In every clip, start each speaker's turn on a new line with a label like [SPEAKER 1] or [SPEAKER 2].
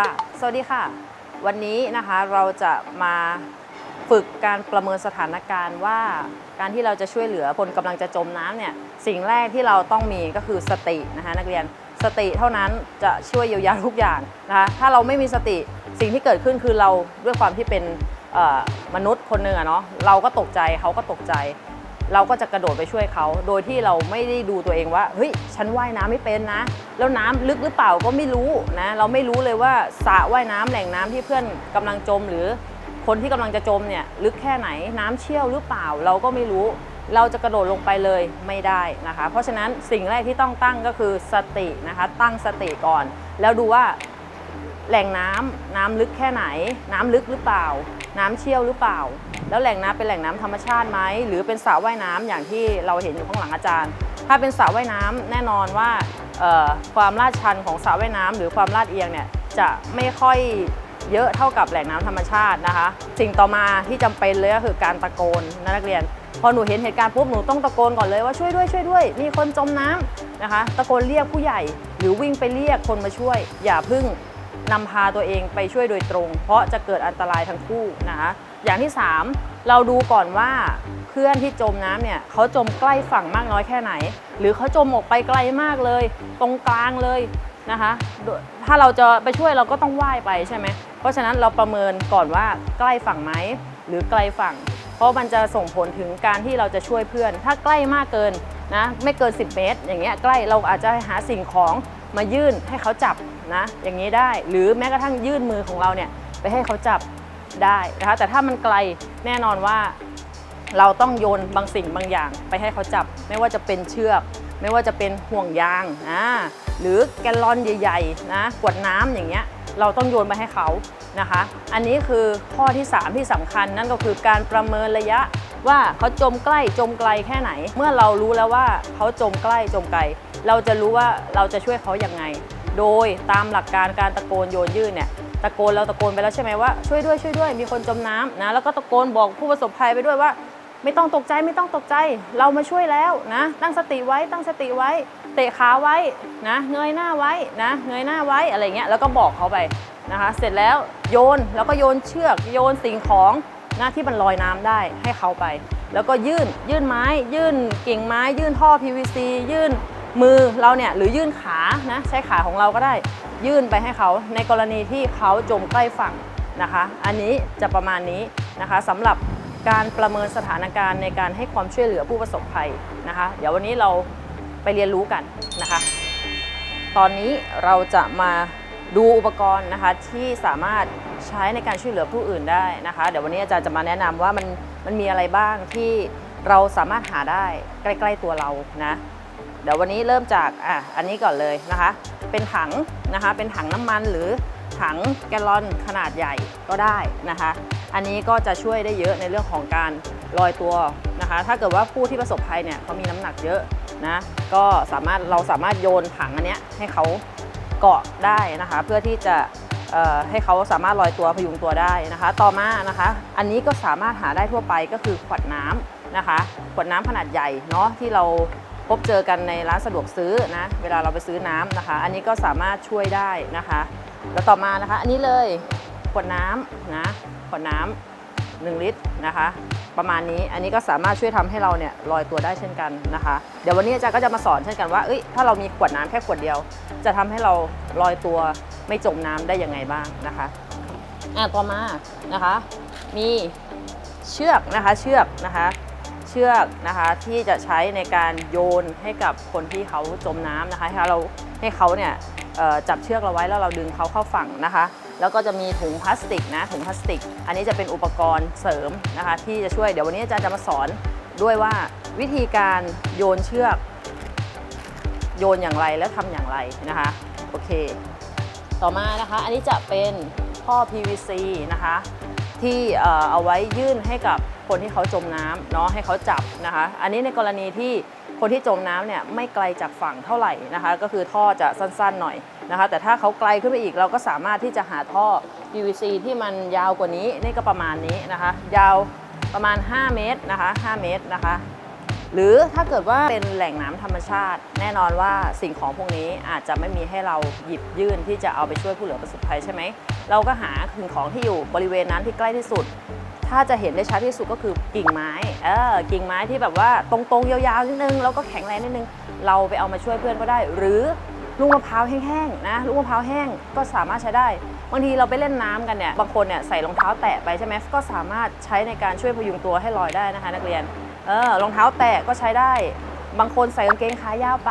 [SPEAKER 1] ค่ะ สวัสดีค่ะ วันนี้นะคะเราจะมาฝึกการประเมินสถานการณ์ว่า การที่เราจะช่วยเหลือคนกำลังจะจมน้ำเนี่ยสิ่งแรกที่เราต้องมีก็คือสตินะคะนักเรียนสติเท่านั้นจะช่วยเยียวยาทุกอย่างนะคะถ้าเราไม่มีสติสิ่งที่เกิดขึ้นคือเราด้วยความที่เป็นมนุษย์คนหนึ่งอะเนาะเราก็ตกใจเขาก็ตกใจ เราก็จะกระโดดไปช่วยเขา โดยที่เราไม่ได้ดูตัวเองว่าเฮ้ยฉันว่ายน้ำไม่เป็นนะ แล้วน้ำลึกหรือเปล่าก็ไม่รู้นะเราไม่รู้เลยว่าสระว่ายน้ำแหล่งน้ำที่เพื่อนกำลังจม หรือคนที่กำลังจะจมเนี่ยลึกแค่ไหนน้ำเชี่ยวหรือเปล่าเราก็ไม่รู้เราจะกระโดดลงไปเลยไม่ได้นะคะ เพราะฉะนั้นสิ่งแรกที่ต้องตั้งก็คือสตินะคะ ตั้งสติก่อน แล้วดูว่าแหล่งน้ำน้ำลึกแค่ไหน น้ำลึกหรือเปล่า น้ำเชี่ยวหรือเปล่า แล้วแหล่งน้ำเป็นแหล่งน้ำธรรมชาติไหมหรือเป็นสระว่ายน้ำอย่างที่เราเห็นอยู่ข้างหลังอาจารย์ ถ้าเป็นสระว่ายน้ำแน่นอนว่าความลาดชันของสระว่ายน้ำหรือความลาดเอียงเนี่ยจะไม่ค่อยเยอะเท่ากับแหล่งน้ำธรรมชาตินะคะ สิ่งต่อมาที่จำเป็นเลยก็คือการตะโกนนะนักเรียน พอหนูเห็นเหตุการณ์ปุ๊บหนูต้องตะโกนก่อนเลยว่าช่วยด้วยช่วยด้วย มีคนจมน้ำนะคะ ตะโกนเรียกผู้ใหญ่ หรือวิ่งไปเรียกคนมาช่วย อย่าพึ่งนำพาตัวเองไปช่วยโดยตรง เพราะจะเกิดอันตรายทั้งคู่นะคะ อย่างที่ 3 เราดูก่อนว่าเพื่อนที่จมน้ำเนี่ยเขาจมใกล้ฝั่งมากน้อยแค่ไหน หรือเขาจมออกไปไกลมากเลย ตรงกลางเลยนะคะ ถ้าเราจะไปช่วยเราก็ต้องว่ายไปใช่ไหมเพราะฉะนั้นเราประเมินก่อนว่าใกล้ฝั่งไหมหรือไกลฝั่ง เพราะมันจะส่งผลถึงการที่เราจะช่วยเพื่อน ถ้าใกล้มากเกินนะไม่เกิน 10 เมตร อย่างเงี้ยใกล้เราอาจจะหาสิ่งของมายื่นให้เขาจับนะอย่างนี้ได้ หรือแม้กระทั่งยื่นมือของเราเนี่ยไปให้เขาจับ ได้นะคะแต่ถ้ามันไกลแน่นอนว่าเราต้องโยนบางสิ่งบางอย่างไปให้เขาจับ ไม่ว่าจะเป็นเชือก ไม่ว่าจะเป็นห่วงยางอ่าหรือแกลลอนใหญ่ๆนะขวดน้ำอย่างเงี้ยเราต้องโยนไปให้เขานะคะ อันนี้คือข้อที่ 3 ที่สำคัญนั่นก็คือการประเมินระยะว่าเขาจมใกล้จมไกลแค่ไหน เมื่อเรารู้แล้วว่าเขาจมใกล้จมไกล เราจะรู้ว่าเราจะช่วยเขาอย่างไง โดยตามหลักการการตะโกนโยนยื่นเนี่ย ตะโกนเราตะโกนไปแล้วใช่ไหมว่าช่วยด้วยช่วยด้วย มีคนจมน้ำนะแล้วก็ตะโกนบอกผู้ประสบภัยไปด้วยว่า ไม่ต้องตกใจไม่ต้องตกใจ เรามาช่วยแล้วนะตั้งสติไว้ตั้งสติไว้ เตะขาไว้นะเงยหน้าไว้นะเงยหน้าไว้อะไรเงี้ยแล้วก็บอกเขาไปนะคะเสร็จแล้วโยนแล้วก็โยนเชือกโยนสิ่งของหนะที่มันลอยน้ำได้ให้เขาไป แล้วก็ยื่นยื่นไม้ ยื่นกิ่งไม้ ยื่นท่อ PVC ยื่น มือเราเนี่ยหรือยื่นขานะใช้ขาของเราก็ได้ยื่นไปให้เขาในกรณีที่เขาจมใกล้ฝั่งนะคะ อันนี้จะประมาณนี้นะคะสำหรับการประเมินสถานการณ์ในการให้ความช่วยเหลือผู้ประสบภัยนะคะ เดี๋ยววันนี้เราไปเรียนรู้กันนะคะ ตอนนี้เราจะมาดูอุปกรณ์นะคะที่สามารถใช้ในการช่วยเหลือผู้อื่นได้นะคะ เดี๋ยววันนี้อาจารย์จะมาแนะนำว่ามันมันมีอะไรบ้างที่เราสามารถหาได้ใกล้ ๆตัวเรานะ เดี๋ยววันนี้เริ่มจากอะอันนี้ก่อนเลยนะคะ เป็นถังนะคะ เป็นถังน้ำมันหรือถังแกลลอนขนาดใหญ่ก็ได้นะคะ อันนี้ก็จะช่วยได้เยอะในเรื่องของการลอยตัวนะคะ ถ้าเกิดว่าผู้ที่ประสบภัยเนี่ยเขามีน้ำหนักเยอะนะก็สามารถเราสามารถโยนถังอันเนี้ยให้เขาเกาะได้นะคะ เพื่อที่จะเอ่อให้เขาสามารถลอยตัวพยุงตัวได้นะคะ ต่อมานะคะ อันนี้ก็สามารถหาได้ทั่วไปก็คือขวดน้ำนะคะ ขวดน้ำขนาดใหญ่เนาะที่เรา พบเจอกันในร้านสะดวกซื้อนะเวลาเราไปซื้อน้ำนะคะ อันนี้ก็สามารถช่วยได้นะคะ แล้วต่อมานะคะ อันนี้เลยขวดน้ำนะขวดน้ำหนึ่งลิตรนะคะ ประมาณนี้อันนี้ก็สามารถช่วยทำให้เราเนี่ยลอยตัวได้เช่นกันนะคะ เดี๋ยววันนี้อาจารย์ก็จะมาสอนเช่นกันว่าเอ้ยถ้าเรามีขวดน้ำแค่ขวดเดียว จะทำให้เราลอยตัวไม่จมน้ำได้ยังไงบ้างนะคะอะต่อมานะคะ มีเชือกนะคะเชือกนะคะ ชือกนะคะที่จะใช้ในการโยนให้กับคนที่เขาจมน้ำนะคะให้เราให้เขาเนี่ยจับเชือกเราไว้แล้วเราดึงเขาเข้าฝั่งนะคะ แล้วก็จะมีถุงพลาสติกนะถุงพลาสติก อันนี้จะเป็นอุปกรณ์เสริมนะคะที่จะช่วยเดี๋ยววันนี้อาจารย์จะมาสอนด้วยว่าวิธีการโยนเชือก โยนอย่างไรและทำอย่างไรนะคะโอเค ต่อมานะคะอันนี้จะเป็นท่อ PVC นะคะ ที่เอาไว้ยื่นให้กับคนที่เขาจมน้ำเนาะให้เขาจับนะคะ อันนี้ในกรณีที่คนที่จมน้ำเนี่ยไม่ไกลจากฝั่งเท่าไหร่นะคะ ก็คือท่อจะสั้นๆหน่อยนะคะ แต่ถ้าเขาไกลขึ้นไปอีกเราก็สามารถที่จะหาท่อ PVC ที่มันยาวกว่านี้นี่ก็ประมาณนี้นะคะ ยาวประมาณ 5 เมตรนะคะ 5 เมตรนะคะ หรือถ้าเกิดว่าเป็นแหล่งน้ำธรรมชาติ แน่นอนว่าสิ่งของพวกนี้อาจจะไม่มีให้เราหยิบยื่นที่จะเอาไปช่วยผู้เหลือประสบภัยใช่ไหม เราก็หาสิ่งของที่อยู่บริเวณนั้นที่ใกล้ที่สุด ถ้าจะเห็นได้ชัดที่สุดก็คือกิ่งไม้ เออ กิ่งไม้ที่แบบว่าตรงๆ ยาวๆ นิดนึง แล้วก็แข็งแรงนิดนึง เราไปเอามาช่วยเพื่อนก็ได้ หรือลูกมะพร้าวแห้งๆนะลูกมะพร้าวแห้งก็สามารถใช้ได้บางทีเราไปเล่นน้ำกันเนี่ยบางคนเนี่ยใส่รองเท้าแตะไปใช่ไหมก็สามารถใช้ในการช่วยพยุงตัวให้ลอยได้นะคะ นักเรียน เออรองเท้าแตะก็ใช้ได้ บางคนใส่กางเกงขายาวไป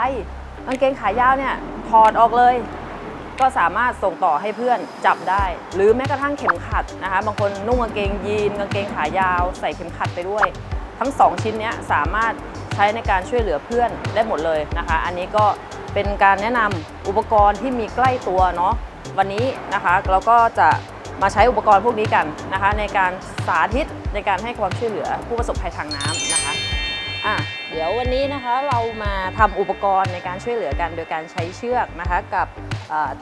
[SPEAKER 1] กางเกงขายาวเนี่ยถอดออกเลย ก็สามารถส่งต่อให้เพื่อนจับได้ หรือแม้กระทั่งเข็มขัดนะคะ บางคนนุ่งกางเกงยีนกางเกงขายาว ใส่เข็มขัดไปด้วย ทั้ง 2 ชิ้นเนี้ยสามารถใช้ในการช่วยเหลือเพื่อนได้หมดเลยนะคะ อันนี้ก็เป็นการแนะนำอุปกรณ์ที่มีใกล้ตัวเนาะวันนี้นะคะเราก็จะ มาใช้อุปกรณ์พวกนี้กันนะคะ ในการสาธิตในการให้ความช่วยเหลือผู้ประสบภัยทางน้ำนะคะอะเดี๋ยววันนี้นะคะเรามาทำอุปกรณ์ในการช่วยเหลือกันโดยการใช้เชือกนะคะกับ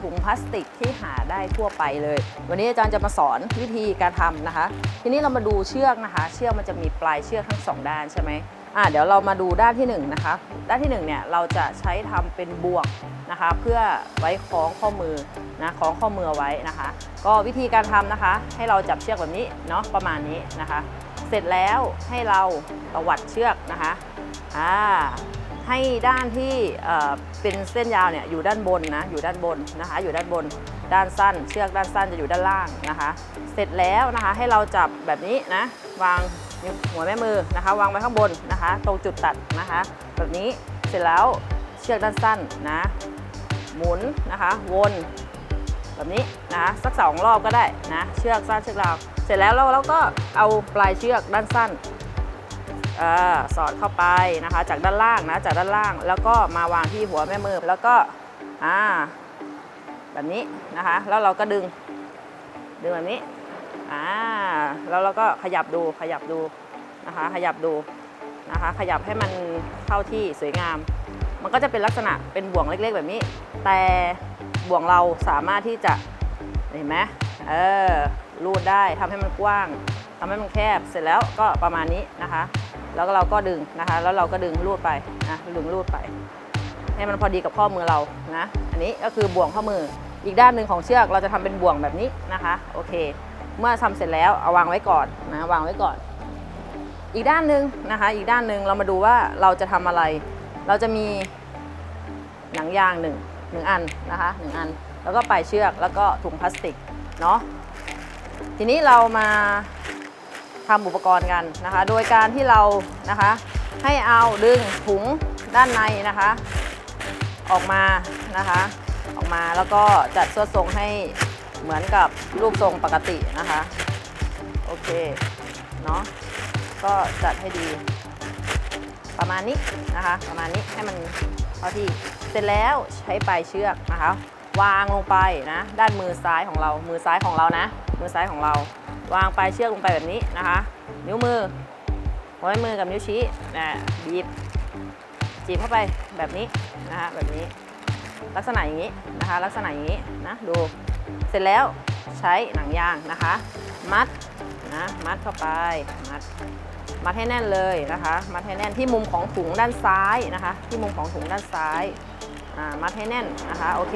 [SPEAKER 1] ถุงพลาสติกที่หาได้ทั่วไปเลย วันนี้อาจารย์จะมาสอนวิธีการทำนะคะ ทีนี้เรามาดูเชือกนะคะ เชือกมันจะมีปลายเชือกทั้งสองด้านใช่ไหม อะเดี๋ยวเรามาดูด้านที่หนึ่งนะคะ ด้านที่หนึ่งเนี่ยเราจะใช้ทำเป็นบ่วงนะคะ เพื่อไว้คล้องข้อมือนะคล้องข้อมือไว้นะคะ ก็วิธีการทำนะคะ ให้เราจับเชือกแบบนี้เนาะประมาณนี้นะคะ เสร็จแล้วให้เราตวัดเชือกนะคะอ่าให้ด้านที่เอ่อเป็นเส้นยาวเนี่ยอยู่ด้านบนนะอยู่ด้านบนนะคะ อยู่ด้านบนด้านสั้น เชือกด้านสั้นจะอยู่ด้านล่างนะคะ เสร็จแล้วนะคะให้เราจับแบบนี้นะวาง นิ้วหัวแม่มือนะคะ วางไว้ข้างบนนะคะ ตรงจุดตัดนะคะ แบบนี้เสร็จแล้วเชือกด้านสั้นนะ หมุนนะคะ วนแบบนี้นะะสักสองรอบก็ได้นะเชือกสั้นเชือกยาวเสร็จแล้วเราเราก็เอาปลายเชือกด้านสั้นเออสอดเข้าไปนะคะ จากด้านล่างนะจากด้านล่างแล้วก็มาวางที่หัวแม่มือแล้วก็อ่าแบบนี้นะคะ แล้วเราก็ดึงดึงแบบนี้ อ่าแล้วเราก็ขยับดูขยับดูนะคะ ขยับดูนะคะ ขยับให้มันเข้าที่สวยงาม มันก็จะเป็นลักษณะเป็นบ่วงเล็กๆแบบนี้ แต่บ่วงเราสามารถที่จะเห็นไหมเออรูดได้ทำให้มันกว้างทำให้มันแคบเสร็จแล้วก็ประมาณนี้นะคะ แล้วเราก็ดึงนะคะ แล้วเราก็ดึงรูดไปนะดึงรูดไป ให้มันพอดีกับข้อมือเรานะ อันนี้ก็คือบ่วงข้อมืออีกด้านหนึ่งของเชือกเราจะทำเป็นบ่วงแบบนี้นะคะ โอเค เมื่อทำเสร็จแล้วเอาวางไว้ก่อนนะวางไว้ก่อน อีกด้านหนึ่งนะคะ อีกด้านหนึ่งเรามาดูว่าเราจะทำอะไร เราจะมีหนังยางหนึ่งหนึ่งอันนะคะหนึ่งอัน แล้วก็ปลายเชือกแล้วก็ถุงพลาสติกเนาะทีนี้เรามาทำอุปกรณ์กันนะคะ โดยการที่เรานะคะให้เอาดึงถุงด้านในนะคะ ออกมานะคะ ออกมาแล้วก็จัดส่วนทรงให้ เหมือนกับรูปทรงปกตินะคะ โอเค เนาะก็จัดให้ดี ประมาณนี้นะคะ ประมาณนี้ให้มันเข้าที่เสร็จแล้วใช้ปลายเชือกนะคะ วางลงไปนะ ด้านมือซ้ายของเรา มือซ้ายของเรานะ มือซ้ายของเรา วางปลายเชือกลงไปแบบนี้นะคะ นิ้วมือหัวแม่มือกับนิ้วชี้นะบีบจีบเข้าไปแบบนี้นะคะแบบนี้ ลักษณะอย่างนี้นะคะ ลักษณะอย่างนี้นะดู เสร็จแล้วใช้หนังยางนะคะ มัดนะมัดเข้าไปมัดมัดให้แน่นเลยนะคะ มัดให้แน่นที่มุมของถุงด้านซ้ายนะคะ ที่มุมของถุงด้านซ้ายอ่ามัดให้แน่นนะคะโอเค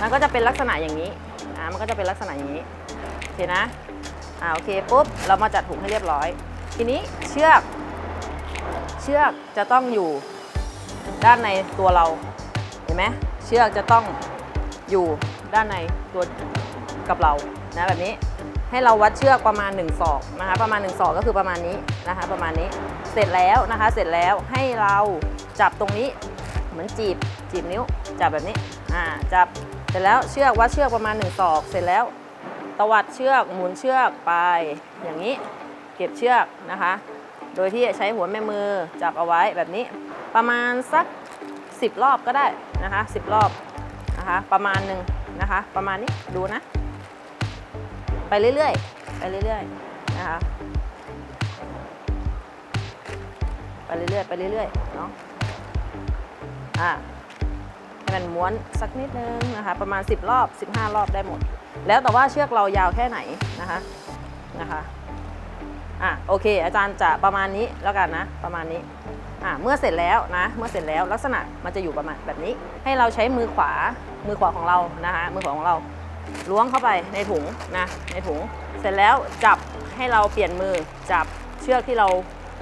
[SPEAKER 1] มันก็จะเป็นลักษณะอย่างนี้อ่ามันก็จะเป็นลักษณะอย่างนี้โอเคนะอ่าโอเคปุ๊บเรามาจัดถุงให้เรียบร้อย ทีนี้เชือกเชือกจะต้องอยู่ด้านในตัวเราเห็นไหมเชือกจะต้องอยู่ ด้านในตัวกับเรานะแบบนี้ให้เราวัดเชือกประมาณ1ศอกนะคะประมาณ1ศอกก็คือประมาณนี้นะคะประมาณนี้เสร็จแล้วนะคะเสร็จแล้วให้เราจับตรงนี้เหมือนจีบจีบนิ้วจับแบบนี้อ่าจับเสร็จแล้วเชือกวัดเชือกประมาณ1ศอก เสร็จแล้วตวัดเชือกหมุนเชือกไปอย่างนี้เก็บเชือกนะคะ โดยที่ใช้หัวแม่มือจับเอาไว้แบบนี้ประมาณสัก 10 รอบก็ได้นะคะ10 รอบนะคะประมาณหนึ่ง นะคะ ประมาณนี้ดูนะ ไปเรื่อยๆ ไปเรื่อยๆนะคะไปเรื่อยๆไปเรื่อยๆเนาะอะให้มันม้วนสักนิดนึงนะคะ ประมาณ 10 รอบ 15 รอบได้หมด แล้วแต่ว่าเชือกเรายาวแค่ไหนนะคะนะคะอะโอเค อาจารย์จะประมาณนี้แล้วกันนะ ประมาณนี้ อ่าเมื่อเสร็จแล้วนะเมื่อเสร็จแล้วลักษณะมันจะอยู่ประมาณแบบนี้ ให้เราใช้มือขวามือขวาของเรานะคะมือขวาของเราล้วงเข้าไปในถุงนะในถุง เสร็จแล้วจับให้เราเปลี่ยนมือจับเชือกที่เรา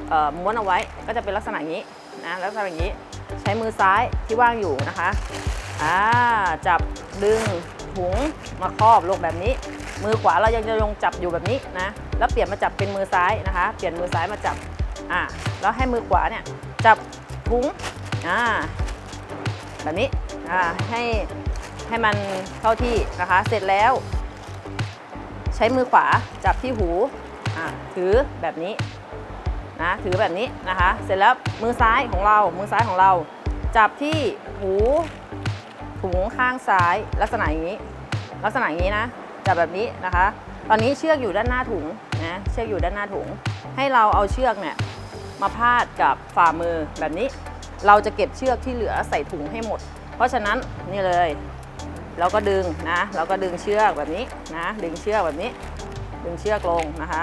[SPEAKER 1] เม้วนเอาไว้ก็จะเป็นลักษณะนี้นะลักษณะอย่างนี้ใช้มือซ้ายที่ว่างอยู่นะคะอ่าจับดึงถุงมาครอบลงแบบนี้ มือขวาเรายังจะยงจับอยู่แบบนี้นะแล้วเปลี่ยนมาจับเป็นมือซ้ายนะคะ เปลี่ยนมือซ้ายมาจับ อ่าแล้วให้มือขวาเนี่ยจับถุงอ่าแบบนี้อ่าให้ให้มันเข้าที่นะคะเสร็จแล้ว ใช้มือขวาจับที่หูอ่าถือแบบนี้นะถือแบบนี้นะคะ เสร็จแล้วมือซ้ายของเรามือซ้ายของเรา จับที่หูถุงข้างซ้ายลักษณะอย่างนี้ ลักษณะอย่างนี้นะจับแบบนี้นะคะ ตอนนี้เชือกอยู่ด้านหน้าถุงนะเชือกอยู่ด้านหน้าถุง ให้เราเอาเชือกเนี่ย มาพาดกับฝ่ามือแบบนี้ เราจะเก็บเชือกที่เหลือใส่ถุงให้หมด เพราะฉะนั้นนี่เลย เราก็ดึงนะเราก็ดึงเชือกแบบนี้นะดึงเชือกแบบนี้ ดึงเชือกลงนะคะ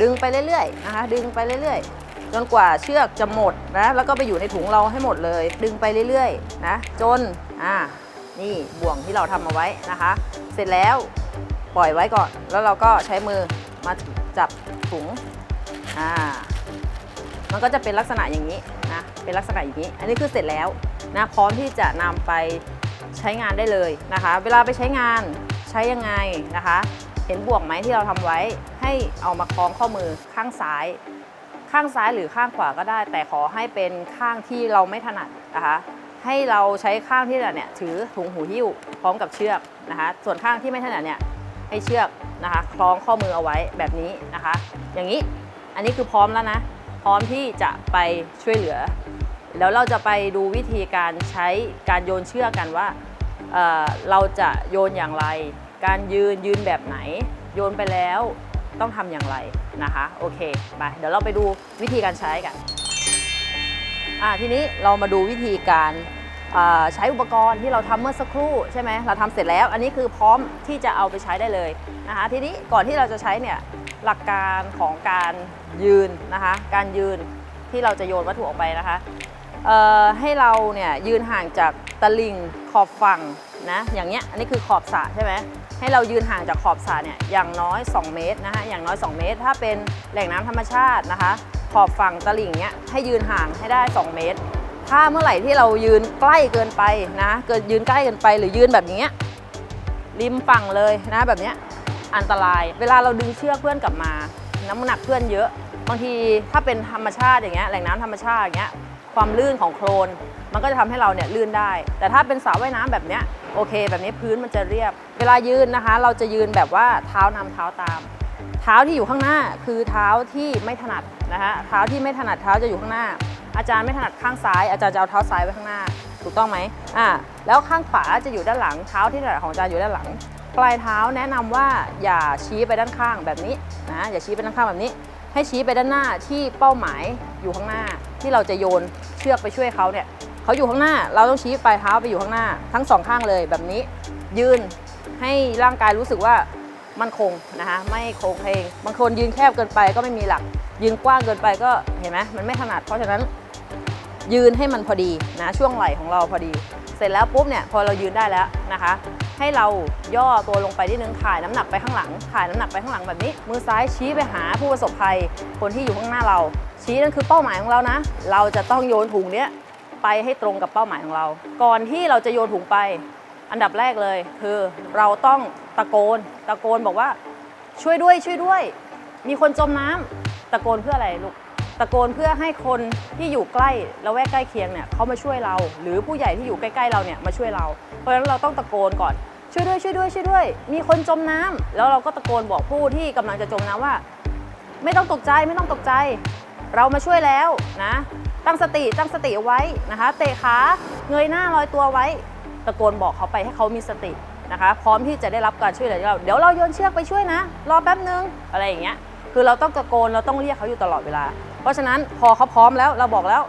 [SPEAKER 1] ดึงไปเรื่อยๆนะคะดึงไปเรื่อยๆ จนกว่าเชือกจะหมดนะแล้วก็ไปอยู่ในถุงเราให้หมดเลย ดึงไปเรื่อยๆนะจนอ่านี่บ่วงที่เราทำเอาไว้นะคะ เสร็จแล้วปล่อยไว้ก่อน แล้วเราก็ใช้มือมาจับถุงอ่า มันก็จะเป็นลักษณะอย่างนี้นะเป็นลักษณะอย่างนี้ อันนี้คือเสร็จแล้วนะพร้อมที่จะนำไปใช้งานได้เลยนะคะ เวลาไปใช้งานใช้ยังไงนะคะ เห็นบ่วงไหมที่เราทำไว้ให้เอามาคล้องข้อมือข้างซ้าย ข้างซ้ายหรือข้างขวาก็ได้ แต่ขอให้เป็นข้างที่เราไม่ถนัดนะคะให้เราใช้ข้างที่ถนัดเนี่ยถือถุงหูหิ้วพร้อมกับเชือกนะคะ ส่วนข้างที่ไม่ถนัดเนี่ยให้เชือกนะคะ คล้องข้อมือเอาไว้แบบนี้นะคะ อย่างนี้อันนี้คือพร้อมแล้วนะ พร้อมที่จะไปช่วยเหลือ แล้วเราจะไปดูวิธีการใช้การโยนเชือกกันว่าเเราจะโยนอย่างไร การยืนยืนแบบไหน โยนไปแล้วต้องทำอย่างไรนะคะโอเคไปเดี๋ยวเราไปดูวิธีการใช้กันอ่าทีนี้เรามาดูวิธีการใช้อุปกรณ์ที่เราทำเมื่อสักครู่ใช่ไหมเราทำเสร็จแล้ว อันนี้คือพร้อมที่จะเอาไปใช้ได้เลยนะคะทีนี้ก่อนที่เราจะใช้เนี่ย หลักการของการยืนนะคะ การยืนที่เราจะโยนวัตถุออกไปนะคะให้เราเนี่ยยืนห่างจากตะลิงขอบฝั่งนะอย่างเงี้ยอันนี้คือขอบสระใช่ไหมให้เรายืนห่างจากขอบสระเนี่ยอย่างน้อย 2 เมตรนะคะอย่างน้อย 2 เมตร ถ้าเป็นแหล่งน้ำธรรมชาตินะคะ ขอบฝั่งตะลิ่งเนี้ยให้ยืนห่างให้ได้ 2 เมตร ถ้าเมื่อไหร่ที่เรายืนใกล้เกินไปนะเกินยืนใกล้เกินไปหรือยืนแบบนี้ริมฝั่งเลยนะแบบเนี้ย อันตราย เวลาเราดึงเชือกเพื่อนกลับมา น้ำหนักเพื่อนเยอะ บางทีถ้าเป็นธรรมชาติอย่างเงี้ยแหล่งน้ำธรรมชาติอย่างเงี้ยความลื่นของโคลน มันก็จะทำให้เราเนี่ยลื่นได้ แต่ถ้าเป็นสระว่ายน้ำแบบเนี้ยโอเค แบบนี้พื้นมันจะเรียบ เวลายืนนะคะ เราจะยืนแบบว่าเท้านำเท้าตาม เท้าที่อยู่ข้างหน้าคือเท้าที่ไม่ถนัดนะคะเท้าที่ไม่ถนัดเท้าจะอยู่ข้างหน้า อาจารย์ไม่ถนัดข้างซ้าย อาจารย์จะเอาเท้าซ้ายไว้ข้างหน้า ถูกต้องไหมอ่าแล้วข้างขวาจะอยู่ด้านหลังเท้าที่ถนัดของอาจารย์อยู่ด้านหลัง ปลายเท้าแนะนำว่าอย่าชี้ไปด้านข้างแบบนี้นะอย่าชี้ไปด้านข้างแบบนี้ ให้ชี้ไปด้านหน้าที่เป้าหมายอยู่ข้างหน้า ที่เราจะโยนเชือกไปช่วยเขาเนี่ยเขาอยู่ข้างหน้า เราต้องชี้ปลายเท้าไปอยู่ข้างหน้า ทั้งสองข้างเลยแบบนี้ ยืนให้ร่างกายรู้สึกว่ามั่นคงนะคะไม่โค้งเพลงบางคนยืนแคบเกินไปก็ไม่มีหลัก ยืนกว้างเกินไปก็เห็นไหมมันไม่ถนัดเพราะฉะนั้นยืนให้มันพอดีนะช่วงไหล่ของเราพอดี เสร็จแล้วปุ๊บเนี่ยพอเรายืนได้แล้วนะคะ ให้เราย่อตัวลงไปนิดนึงถ่ายน้ำหนักไปข้างหลัง ถ่ายน้ำหนักไปข้างหลังแบบนี้ มือซ้ายชี้ไปหาผู้ประสบภัย คนที่อยู่ข้างหน้าเรา ชี้นั่นคือเป้าหมายของเรานะ เราจะต้องโยนถุงเนี้ยไปให้ตรงกับเป้าหมายของเรา ก่อนที่เราจะโยนถุงไป อันดับแรกเลย คือเราต้องตะโกน ตะโกนบอกว่าช่วยด้วยช่วยด้วย มีคนจมน้ำตะโกนเพื่ออะไรลูก ตะโกนเพื่อให้คนที่อยู่ใกล้ละแวกใกล้เคียงเนี่ยเขามาช่วยเรา หรือผู้ใหญ่ที่อยู่ใกล้ๆเราเนี่ยมาช่วยเรา เพราะฉะนั้นเราต้องตะโกนก่อนช่วยด้วยช่วยด้วยช่วยด้วย มีคนจมน้ำแล้วเราก็ตะโกนบอกผู้ที่กำลังจะจมน้ำว่า ไม่ต้องตกใจไม่ต้องตกใจ เรามาช่วยแล้วนะ ตั้งสติตั้งสติไว้นะคะ เตะขาเงยหน้าลอยตัวไว้ ตะโกนบอกเขาไปให้เขามีสตินะคะ พร้อมที่จะได้รับการช่วยเหลือเราเดี๋ยวเราโยนเชือกไปช่วยนะ รอแป๊บนึงอะไรอย่างเงี้ยคือเราต้องตะโกนเราต้องเรียกเขาอยู่ตลอดเวลา ราะฉะนั้นพอเขาพร้อมแล้วเราบอกแล้ว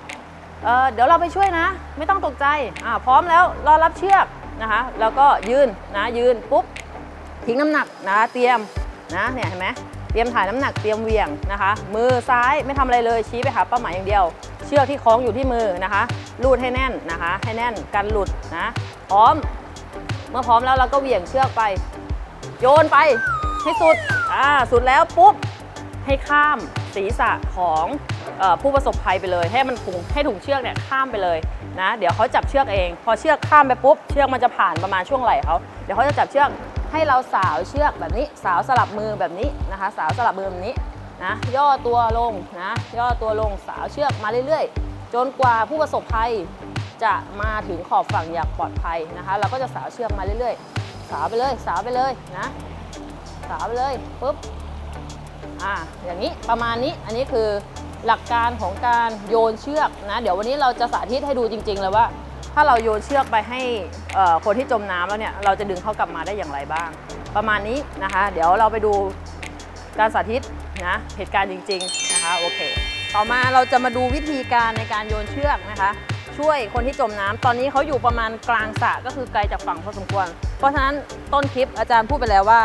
[SPEAKER 1] เเดี๋ยวเราไปช่วยนะ ไม่ต้องตกใจพร้อมแล้วรอรับเชือกนะคะแล้วก็ยืนนะยืนปุ๊บทิ้งน้ำหนักนะเตรียมนะเนี่ยเห็นไหมเตรียมถ่ายน้ำหนักเตรียมเวี่ยงนะคะ มือซ้ายไม่ทำอะไรเลยชี้ไปหาเป้าหมายอย่างเดียว เชือกที่คล้องอยู่ที่มือนะคะรูดให้แน่นนะคะ ให้แน่นกันหลุดนะพร้อม เมื่อพร้อมแล้วเราก็เหวี่ยงเชือกไป โยนไปให้สุดอ่าสุดแล้วปุ๊บ ให้ข้ามศีรษะของอผู้ประสบภัยไปเลย ให้มันถุงให้ถุงเชือกเนี่ยข้ามไปเลยนะเดี๋ยวเขาจับเชือกเอง พอเชือกข้ามไปปุ๊บเชือกมันจะผ่านประมาณช่วงไหล่เขาเดี๋ยวเขาจะจับเชือกให้เราสาวเชือกแบบนี้ สาวสลับมือแบบนี้นะคะ สาวสลับมือแบบนี้นะย่อตัวลงนะย่อตัวลงสาวเชือกมาเรื่อยๆ จนกว่าผู้ประสบภัยจะมาถึงขอบฝั่งอย่างปลอดภัยนะคะ เราก็จะสาวเชือกมาเรื่อยๆ สาวไปเลยสาวไปเลยนะสาวไปเลยปุ๊บ อ่าอย่างนี้ประมาณนี้อันนี้คือหลักการของการโยนเชือกนะ เดี๋ยววันนี้เราจะสาธิตให้ดูจริง ๆ เลยว่า ถ้าเราโยนเชือกไปให้คนที่จมน้ำแล้วเนี่ยเราจะดึงเขากลับมาได้อย่างไรบ้าง ประมาณนี้นะคะ เดี๋ยวเราไปดูการสาธิตนะเหตุการณ์จริง ๆนะคะโอเคต่อมาเราจะมาดูวิธีการในการโยนเชือกนะคะ ช่วยคนที่จมน้ำตอนนี้เขาอยู่ประมาณกลางสระก็คือไกลจากฝั่งพอสมควร เพราะฉะนั้นต้นคลิปอาจารย์พูดไปแล้วว่า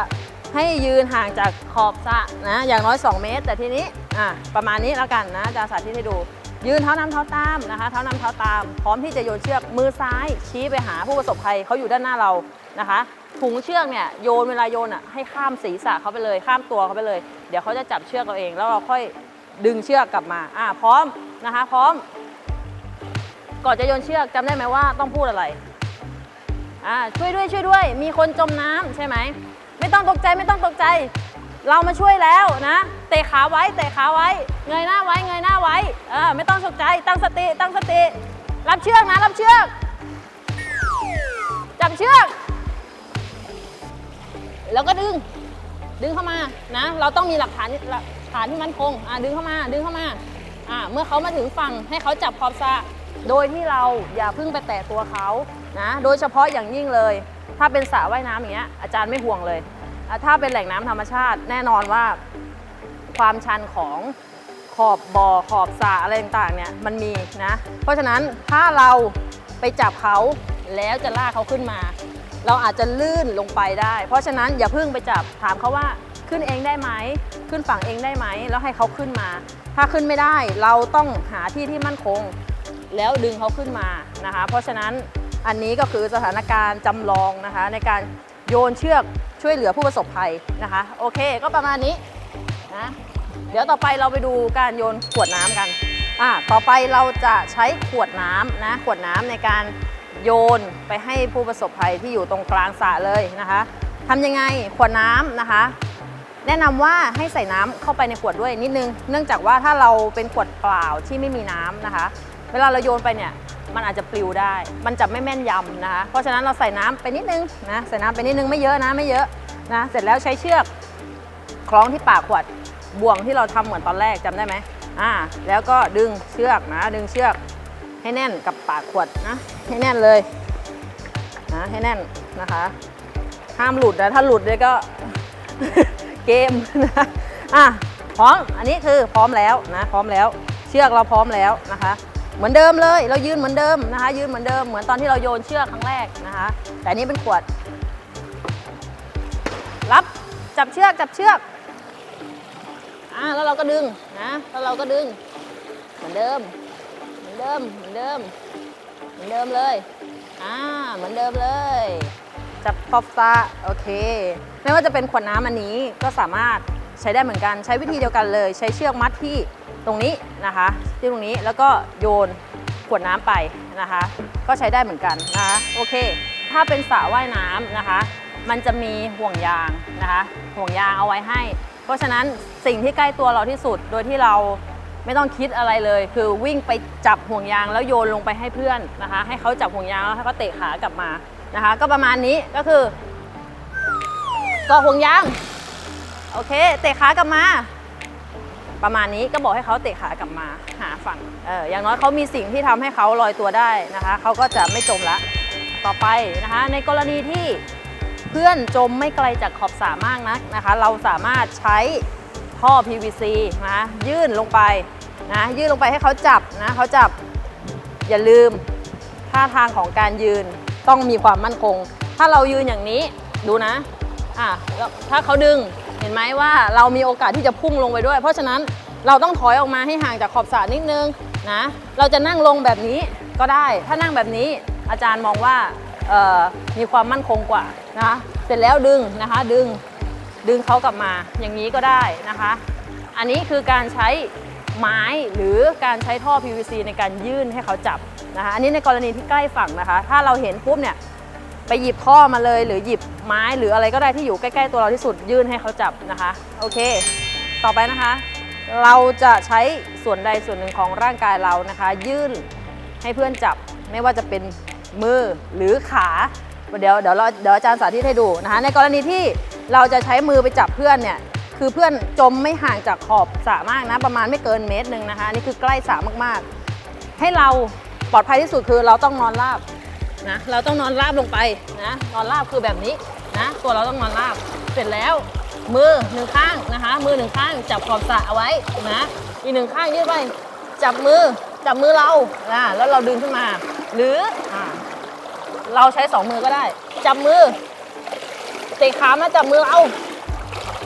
[SPEAKER 1] ให้ยืนห่างจากขอบสระนะอย่างน้อย 2 เมตร แต่ทีนี้อะประมาณนี้แล้วกันนะจารย์สาธิตให้ดู ยืนเท้านำเท้าตามนะคะเท้านำเท้าตาม พร้อมที่จะโยนเชือกมือซ้ายชี้ไปหาผู้ประสบภัยเขาอยู่ด้านหน้าเรานะคะถุงเชือกเนี่ยโยนเวลาโยนอะให้ข้ามศีรษะเขาไปเลยข้ามตัวเขาไปเลย เดี๋ยวเขาจะจับเชือกเราเอง แล้วเราค่อยดึงเชือกกลับมาอะพร้อมนะคะ พร้อม ก่อนจะโยนเชือกจำได้ไหมว่าต้องพูดอะไรอ่าช่วยด้วยช่วยด้วย มีคนจมน้ำใช่ไหม ไม่ต้องตกใจไม่ต้องตกใจ เรามาช่วยแล้วนะ เตะขาไว้เตะขาไว้ เงยหน้าไว้เงยหน้าไว้เออไม่ต้องตกใจตั้งสติตั้งสติ รับเชือกนะรับเชือก จับเชือก แล้วก็ดึง ดึงเข้ามานะ เราต้องมีหลักฐานหลักฐานที่มั่นคงอ่าดึงเข้ามาดึงเข้ามาอ่าเมื่อเขามาถึงฝั่งให้เขาจับขอบสระโดยที่เราอย่าเพิ่งไปแตะตัวเขานะ โดยเฉพาะอย่างยิ่งเลย ถ้าเป็นสระว่ายน้ำอย่างเงี้ยอาจารย์ไม่ห่วงเลยอะถ้าเป็นแหล่งน้ำธรรมชาติ แน่นอนว่าความชันของขอบบ่อขอบสระอะไรต่างๆเนี่ยมันมีนะ เพราะฉะนั้นถ้าเราไปจับเขาแล้วจะลากเขาขึ้นมา เราอาจจะลื่นลงไปได้ เพราะฉะนั้นอย่าเพิ่งไปจับถามเขาว่าขึ้นเองได้ไหม ขึ้นฝั่งเองได้ไหม แล้วให้เขาขึ้นมา ถ้าขึ้นไม่ได้เราต้องหาที่ที่มั่นคง แล้วดึงเขาขึ้นมานะคะ เพราะฉะนั้น อันนี้ก็คือสถานการณ์จำลองนะคะ ในการโยนเชือกช่วยเหลือผู้ประสบภัยนะคะ โอเคก็ประมาณนี้นะเดี๋ยวต่อไปเราไปดูการโยนขวดน้ำกันอะต่อไปเราจะใช้ขวดน้ำนะขวดน้ำในการโยนไปให้ผู้ประสบภัยที่อยู่ตรงกลางสระเลยนะคะทำยังไงขวดน้ำนะคะ แนะนำว่าให้ใส่น้ำเข้าไปในขวดด้วยนิดนึง เนื่องจากว่าถ้าเราเป็นขวดเปล่าที่ไม่มีน้ำนะคะ เวลาเราโยนไปเนี่ย มันอาจจะปลิวได้ มันจะไม่แม่นยำนะคะ เพราะฉะนั้นเราใส่น้ำไปนิดนึงนะ ใส่น้ำไปนิดนึงไม่เยอะนะไม่เยอะนะ เสร็จแล้วใช้เชือกคล้องที่ปากขวดบ่วงที่เราทำเหมือนตอนแรกจำได้ไหมอ่า แล้วก็ดึงเชือกนะ ดึงเชือกให้แน่นกับปากขวดนะ ให้แน่นเลยนะให้แน่นนะคะ ห้ามหลุดนะ ถ้าหลุดเลยก็เกมนะอะพร้อม อันนี้คือพร้อมแล้วนะ พร้อมแล้ว เชือกเราพร้อมแล้วนะคะ เหมือนเดิมเลย เรายืนเหมือนเดิมนะคะ ยืนเหมือนเดิม เหมือนตอนที่เราโยนเชือกครั้งแรกนะคะ แต่นี้เป็นขวด รับจับเชือกจับเชือกอ่าแล้วเราก็ดึงนะแล้วเราก็ดึง เหมือนเดิม เหมือนเดิมเหมือนเดิม เหมือนเดิมเลยอ่าเหมือนเดิมเลยจับขอบสระโอเค ไม่ว่าจะเป็นขวดน้ำอันนี้ก็สามารถใช้ได้เหมือนกันใช้วิธีเดียวกันเลย ใช้เชือกมัดที่ ตรงนี้นะคะที่ตรงนี้แล้วก็โยนขวดน้ำไปนะคะ ก็ใช้ได้เหมือนกันนะคะโอเค ถ้าเป็นสระว่ายน้ำนะคะ มันจะมีห่วงยางนะคะ ห่วงยางเอาไว้ให้ เพราะฉะนั้นสิ่งที่ใกล้ตัวเราที่สุดโดยที่เราไม่ต้องคิดอะไรเลย คือวิ่งไปจับห่วงยางแล้วโยนลงไปให้เพื่อนนะคะ ให้เขาจับห่วงยางแล้วให้เขาเตะขากลับมานะคะ ก็ประมาณนี้ก็คือเกาะห่วงยางโอเค เตะขากลับมา ประมาณนี้ก็บอกให้เขาเตะขากลับมาหาฝั่งเอออย่างน้อยเขามีสิ่งที่ทำให้เขาลอยตัวได้นะคะ เขาก็จะไม่จมละต่อไปนะคะ ในกรณีที่เพื่อนจมไม่ไกลจากขอบสระมากนักนะคะ เราสามารถใช้ท่อ PVC นะยื่นลงไปนะยื่นลงไปให้เขาจับนะเขาจับอย่าลืมท่าทางของการยืนต้องมีความมั่นคง ถ้าเรายืนอย่างนี้ดูนะอะถ้าเขาดึง ห็นไหมว่าเรามีโอกาสที่จะพุ่งลงไปด้วย เพราะฉะนั้นเราต้องถอยออกมาให้ห่างจากขอบสระนิดนึงนะเราจะนั่งลงแบบนี้ก็ได้ ถ้านั่งแบบนี้อาจารย์มองว่ามีความมั่นคงกว่านะคะเสร็จแล้วดึงนะคะดึงดึงเขากลับมาอย่างนี้ก็ได้นะคะ อันนี้คือการใช้ไม้หรือการใช้ท่อ PVC ในการยื่นให้เขาจับนะคะอันนี้ในกรณีที่ใกล้ฝั่งนะคะ ถ้าเราเห็นปุ๊บเนี่ย ไปหยิบท่อมาเลยหรือหยิบไม้หรืออะไรก็ได้ที่อยู่ใกล้ๆตัวเราที่สุดยื่นให้เขาจับนะคะโอเค ต่อไปนะคะ เราจะใช้ส่วนใดส่วนหนึ่งของร่างกายเรานะคะ ยื่นให้เพื่อนจับไม่ว่าจะเป็นมือหรือขาเดี๋ยวเดี๋ยวเราเดี๋ยวอาจารย์สาธิตให้ดูนะคะ ในกรณีที่เราจะใช้มือไปจับเพื่อนเนี่ยคือเพื่อนจมไม่ห่างจากขอบสระมากนะ ประมาณไม่เกินเมตรหนึ่งนะคะนนี่คือใกล้สระมากๆ ให้เราปลอดภัยที่สุดคือเราต้องนอนราบ นะเราต้องนอนราบลงไปนะนอนราบคือแบบนี้นะตัวเราต้องนอนราบเสร็จแล้ว มือหนึ่งข้างนะคะ มือหนึ่งข้างจับขอบสระเอาไว้นะอีกหนึ่งข้างยืดไปจับมือจับมือเรานะแล้วเราดึงขึ้นมา หรืออ่าเราใช้สองมือก็ได้ จับมือเตะขามาจับมือเรา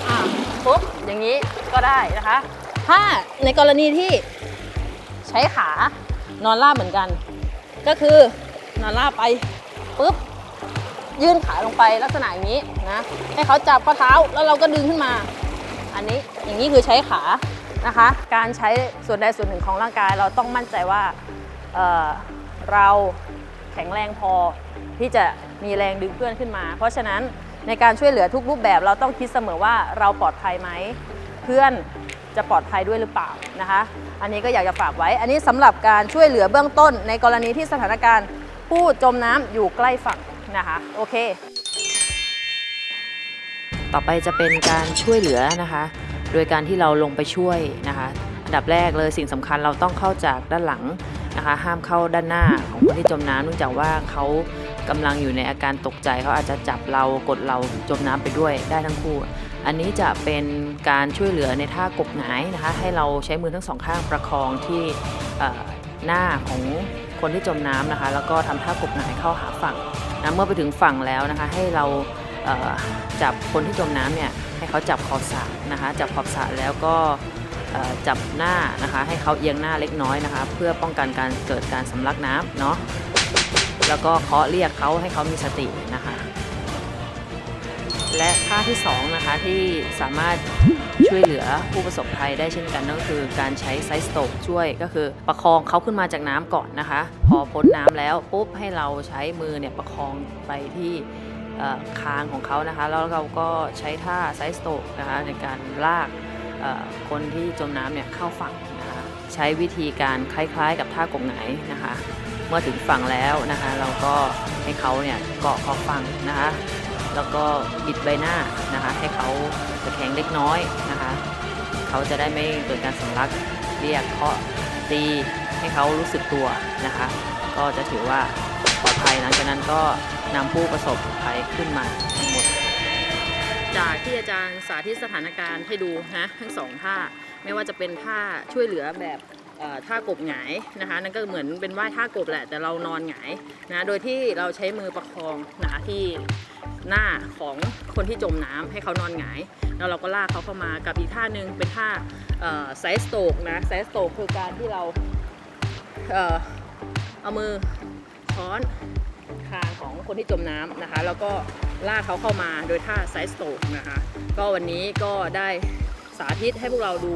[SPEAKER 1] อ่าปุ๊บอย่างนี้ก็ได้นะคะ ถ้าในกรณีที่ใช้ขานอนราบเหมือนกัน ก็คือ นอนราไปปุ๊บยื่นขาลงไปลักษณะอย่างนี้นะให้เขาจับข้อเท้าแล้วเราก็ดึงขึ้นมา อันนี้อย่างนี้คือใช้ขานะคะ การใช้ส่วนใดส่วนหนึ่งของร่างกายเราต้องมั่นใจว่าเเราแข็งแรงพอที่จะมีแรงดึงเพื่อนขึ้นมา เพราะฉะนั้นในการช่วยเหลือทุกรูปแบบเราต้องคิดเสมอว่าเราปลอดภัยไหมเพื่อนจะปลอดภัยด้วยหรือเปล่านะคะ อันนี้ก็อยากจะฝากไว้ อันนี้สำหรับการช่วยเหลือเบื้องต้นในกรณีที่สถานการณ์ ผู้จมน้ำอยู่ใกล้ฝั่งนะคะ โอเค
[SPEAKER 2] ต่อไปจะเป็นการช่วยเหลือนะคะ โดยการที่เราลงไปช่วยนะคะ อันดับแรกเลยสิ่งสำคัญเราต้องเข้าจากด้านหลังนะคะ ห้ามเข้าด้านหน้าของคนที่จมน้ำเนื่องจากว่าเขากำลังอยู่ในอาการตกใจเขาอาจจะจับเรากดเราจมน้ำไปด้วยได้ทั้งคู่ อันนี้จะเป็นการช่วยเหลือในท่ากบหงายนะคะ ให้เราใช้มือทั้งสองข้างประคองที่หน้าของ คนที่จมน้ำนะคะ แล้วก็ทำท่ากบหงายเข้าหาฝั่งนะเมื่อไปถึงฝั่งแล้วนะคะ ให้เราเจับคนที่จมน้ำเนี่ยให้เขาจับขอบสระนะคะ จับขอบสระแล้วก็จับหน้านะคะ ให้เขาเอียงหน้าเล็กน้อยนะคะ เพื่อป้องกันการเกิดการสำลักน้ำเนาะแล้วก็เคาะเรียกเขาให้เขามีสติ และท่าที่สองนะคะที่สามารถช่วยเหลือผู้ประสบภัยได้เช่นกันนั่นก็คือ การใช้ไซส์โตกช่วยก็คือประคองเขาขึ้นมาจากน้ำก่อนนะคะ พอพ้นน้ำแล้วปุ๊บให้เราใช้มือเนี่ยประคองไปที่คางของเขานะคะ แล้วเราก็ใช้ท่าไซส์โตกนะคะในการลากคนที่จมน้ำเนี่ยเข้าฝั่งนะคะใช้วิธีการคล้ายๆ กับท่ากบไหงนะคะ เมื่อถึงฝั่งแล้วนะคะ เราก็ให้เขาเนี่ยเกาะขอบฝั่งนะคะ แล้วก็บิดใบหน้านะคะให้เขาตะแคงเล็กน้อยนะคะเขาจะได้ไม่เกิดการสำลักเรียกเคาะตีให้เขารู้สึกตัวนะคะ ก็จะถือว่าปลอดภัยหลังจากนั้นก็นำผู้ประสบภัยขึ้นมาทั้งหมด
[SPEAKER 1] จากที่อาจารย์สาธิตสถานการณ์ให้ดูนะทั้งสองท่าไม่ว่าจะเป็นท่าช่วยเหลือแบบท่ากบหงายนะคะนั่นก็เหมือนเป็นว่ายท่ากบแหละแต่เรานอนหงายนะโดยที่เราใช้มือประคองนะคะที่ หน้าของคนที่จมน้ำให้เขานอนหงาย แล้วเราก็ลากเขาเข้ามากับอีกท่าหนึ่งเป็นท่าไซส์โตกนะไซส์โตกคือการที่เราเออเอามือช้อนคางของคนที่จมน้ำนะคะ แล้วก็ลากเขาเข้ามาโดยท่าไซส์โตกนะคะ ก็วันนี้ก็ได้สาธิตให้พวกเราดู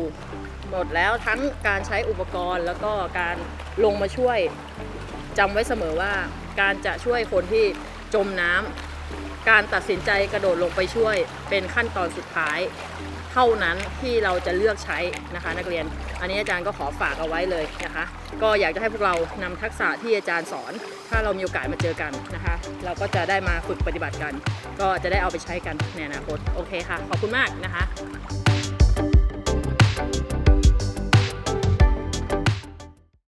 [SPEAKER 1] หมดแล้วทั้งการใช้อุปกรณ์แล้วก็การลงมาช่วยจำไว้เสมอว่าการจะช่วยคนที่จมน้ำ การตัดสินใจกระโดดลงไปช่วยเป็นขั้นตอนสุดท้าย เท่านั้นที่เราจะเลือกใช้นะคะ นักเรียน อันนี้อาจารย์ก็ขอฝากเอาไว้เลยนะคะ ก็อยากจะให้พวกเรานำทักษะที่อาจารย์สอน ถ้าเรามีโอกาสมาเจอกันนะคะ เราก็จะได้มาฝึกปฏิบัติกัน ก็จะได้เอาไปใช้กันในอนาคตโอเคค่ะ ขอบคุณมากนะคะ